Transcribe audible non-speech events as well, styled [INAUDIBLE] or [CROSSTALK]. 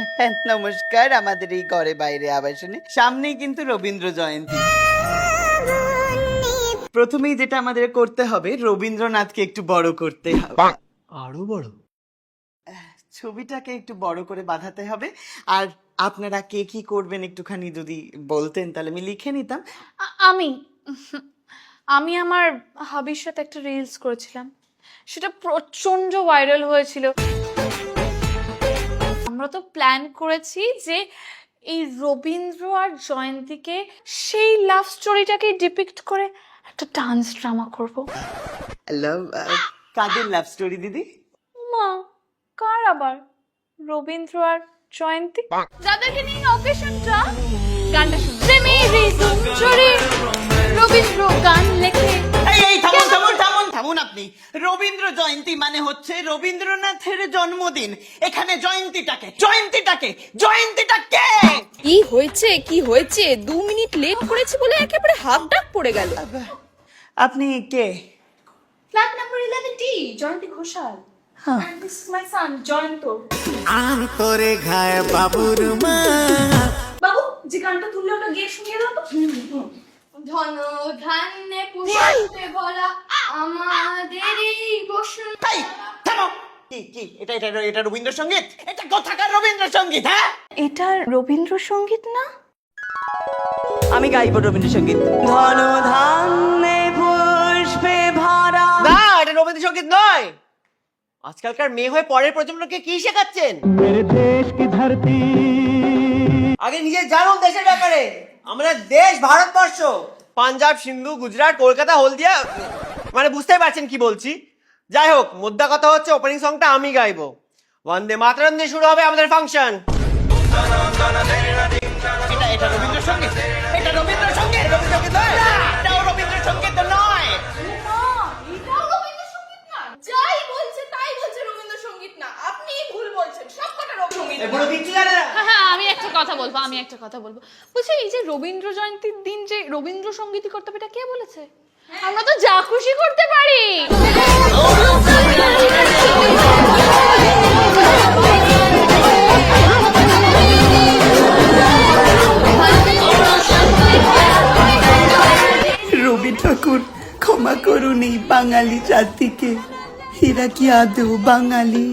[LAUGHS] নমস্কার আমাদের এই ঘরে বাইরে আবাসনে সামনেই কিন্তু রবীন্দ্র জয়ন্তী। প্রথমেই যেটা আমাদের করতে হবে রবীন্দ্রনাথকে একটু বড় করতে হবে। আরও বড়? ছবিটাকে একটু বড় করে বাঁধাতে হবে। আর আপনারা কে কি করবেন একটুখানি যদি বলতেন তাহলে আমি লিখে নিতাম। আমি? [LAUGHS] আমি আমার হাবির সাথে একটা রিলস করেছিলাম। সেটা প্রচণ্ড ভাইরাল হয়েছিল। আমরা তো প্ল্যান করেছি যে এই রবীন্দ্র আর জয়ন্তীকে সেই লাভ স্টোরিটাকে ডিপিক্ট করে একটা ডান্স ড্রামা করব। লাভ কাদের লাভ স্টোরি দিদি? মা কার আবার? রবীন্দ্র আর জয়ন্তী? যাদেরকে নিয়ে অকেশনটা গানটা শুনতে। মেরি চুরি রবীন্দ্র গান জয়ন্তী মানে হচ্ছে রবীন্দ্রনাথের জন্মদিন। এখানে জয়ন্তীটাকে জয়ন্তীটাকে জয়ন্তীটাকে! কি হয়েছে? কি হয়েছে? দু মিনিট লেট করেছি বলে একেবারে হাফ ডাক পড়ে গেল। আপনি কে? Flat number eleven D Jayanti Ghoshal. my আন্তরে ঘায় বাবুর মা। বাবু যে গানটা তুললে ওটা গিয়ে শুনিয়ে দাও তো। ধন ধান্যে পুষ্পে ভরা আমাদের এই বসুন তাই থামো কি? কি এটা এটা এটা রবীন্দ্রসঙ্গীত? এটা কোথাকার রবীন্দ্রসঙ্গীত হ্যাঁ? এটা রবীন্দ্রসঙ্গীত না? আমি গাইব রবীন্দ্রসঙ্গীত। ধন ধান্যে পুষ্পে ভরা। না এটা রবীন্দ্রসঙ্গীত নয়। আজকালকার মেয়ে হয়ে পরের প্রজন্মকে কি শেখাচ্ছেন? আগে নিজে জানুন দেশের ব্যাপারে। আমরা দেশ ভারতবর্ষ। পাঞ্জাব সিন্ধু গুজরাট কলকাতা হলদিয়া মানে বুঝতেই পারছেন কি বলছি। যাই হোক মুদ্রা কথা হচ্ছে ওপেনিং সংটা আমি গাইবো। বন্দে মাতরম দিয়ে শুরু হবে আমাদের ফাংশন এটা এটা রবীন্দ্রসঙ্গীত। এটা রবীন্দ্রসঙ্গীত। রবীন্দ্রসঙ্গীত নয়। এটাও রবীন্দ্রসঙ্গীত নয়। এটাও রবীন্দ্রসঙ্গীত না। যাই বলছে তাই বলছে রবীন্দ্রসঙ্গীত না। আপনি ভুল বলছেন সব কটা রবীন্দ্রসঙ্গীত। এগুলো কিচ্ছু জানে না। হ্যাঁ হ্যাঁ আমি একটা কথা বলব আমি একটা কথা বলব। বলছি এই যে রবীন্দ্র জয়ন্তীর দিন যে রবীন্দ্রসঙ্গীত করতে হবে এটা কে বলেছে? আমরা তো যা খুশি করতে পারি। রবি ঠাকুর, ক্ষমা করুন এই বাঙালি জাতিকে। এরা কি আদৌ বাঙালি?